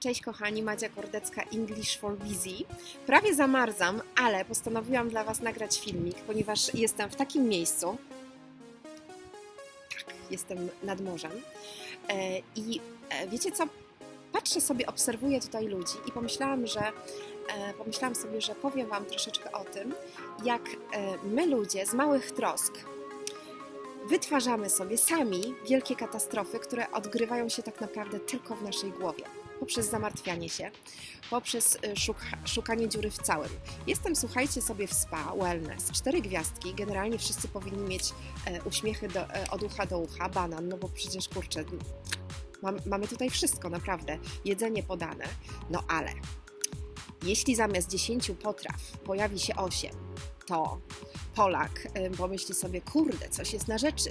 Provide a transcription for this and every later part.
Cześć kochani, Madzia Kordecka, English for Busy. Prawie zamarzam, ale postanowiłam dla Was nagrać filmik, ponieważ jestem w takim miejscu. Tak, jestem nad morzem. E, I e, wiecie co? Patrzę sobie, obserwuję tutaj ludzi i pomyślałam, że e, pomyślałam sobie, że powiem Wam troszeczkę o tym, jak my ludzie z małych trosk wytwarzamy sobie sami wielkie katastrofy, które odgrywają się tak naprawdę tylko w naszej głowie. Poprzez zamartwianie się, poprzez y, szuka, szukanie dziury w całym. Jestem, słuchajcie, sobie w spa, wellness, cztery gwiazdki. Generalnie wszyscy powinni mieć e, uśmiechy do, e, od ucha do ucha, banan, no bo przecież kurczę, mam, mamy tutaj wszystko, naprawdę. Jedzenie podane, no ale jeśli zamiast 10 potraw pojawi się 8, to Polak y, pomyśli sobie, kurde, coś jest na rzeczy.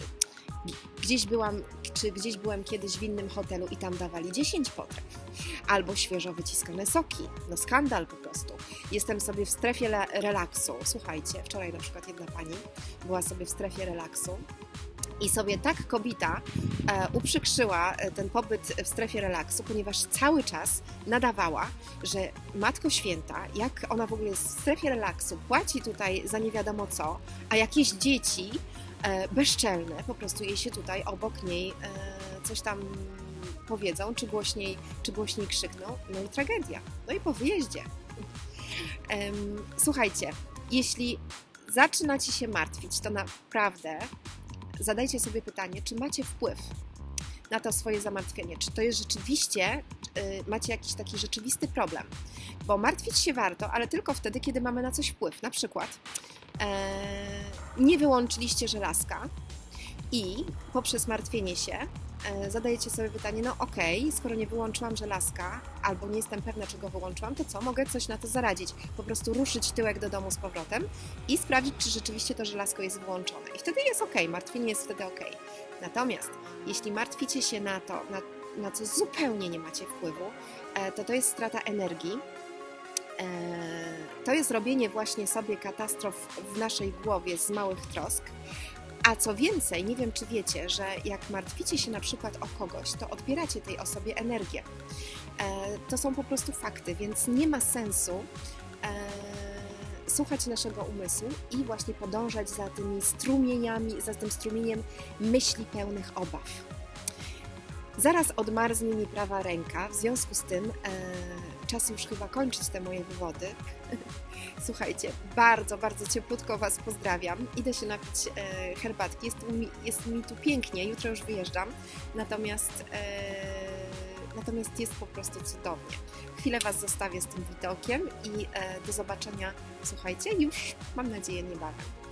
Gdzieś byłam, czy gdzieś byłem kiedyś w innym hotelu i tam dawali 10 potraw. Albo świeżo wyciskane soki. No skandal po prostu. Jestem sobie w strefie relaksu. Słuchajcie, wczoraj na przykład jedna pani była sobie w strefie relaksu i sobie tak kobita e, uprzykrzyła e, ten pobyt w strefie relaksu, ponieważ cały czas nadawała, że Matko Święta, jak ona w ogóle jest w strefie relaksu, płaci tutaj za nie wiadomo co, a jakieś dzieci e, bezczelne po prostu jej się tutaj obok niej e, coś tam powiedzą, czy głośniej, czy głośniej krzykną, no i tragedia. No i po wyjeździe. Słuchajcie, jeśli zaczynacie się martwić, to naprawdę zadajcie sobie pytanie, czy macie wpływ na to swoje zamartwienie, czy to jest rzeczywiście, y, macie jakiś taki rzeczywisty problem. Bo martwić się warto, ale tylko wtedy, kiedy mamy na coś wpływ. Na przykład e, nie wyłączyliście żelazka i poprzez martwienie się zadajecie sobie pytanie, no okej, skoro nie wyłączyłam żelazka, albo nie jestem pewna, czego wyłączyłam, to co, mogę coś na to zaradzić. Po prostu ruszyć tyłek do domu z powrotem i sprawdzić, czy rzeczywiście to żelazko jest włączone. I wtedy jest ok, martwienie jest wtedy ok. Natomiast jeśli martwicie się na to, na, na co zupełnie nie macie wpływu, e, to to jest strata energii. E, To jest robienie właśnie sobie katastrof w naszej głowie z małych trosk. A co więcej, nie wiem czy wiecie, że jak martwicie się na przykład o kogoś, to odbieracie tej osobie energię. E, To są po prostu fakty, więc nie ma sensu e, słuchać naszego umysłu i właśnie podążać za tymi strumieniami, za tym strumieniem myśli pełnych obaw. Zaraz odmarznie mi prawa ręka, w związku z tym e, czas już chyba kończyć te moje wywody. Słuchajcie, bardzo, bardzo cieplutko Was pozdrawiam. Idę się napić e, herbatki, jest mi, jest mi tu pięknie, jutro już wyjeżdżam, natomiast, e, natomiast jest po prostu cudownie. Chwilę Was zostawię z tym widokiem i e, do zobaczenia, słuchajcie, już mam nadzieję niebawem.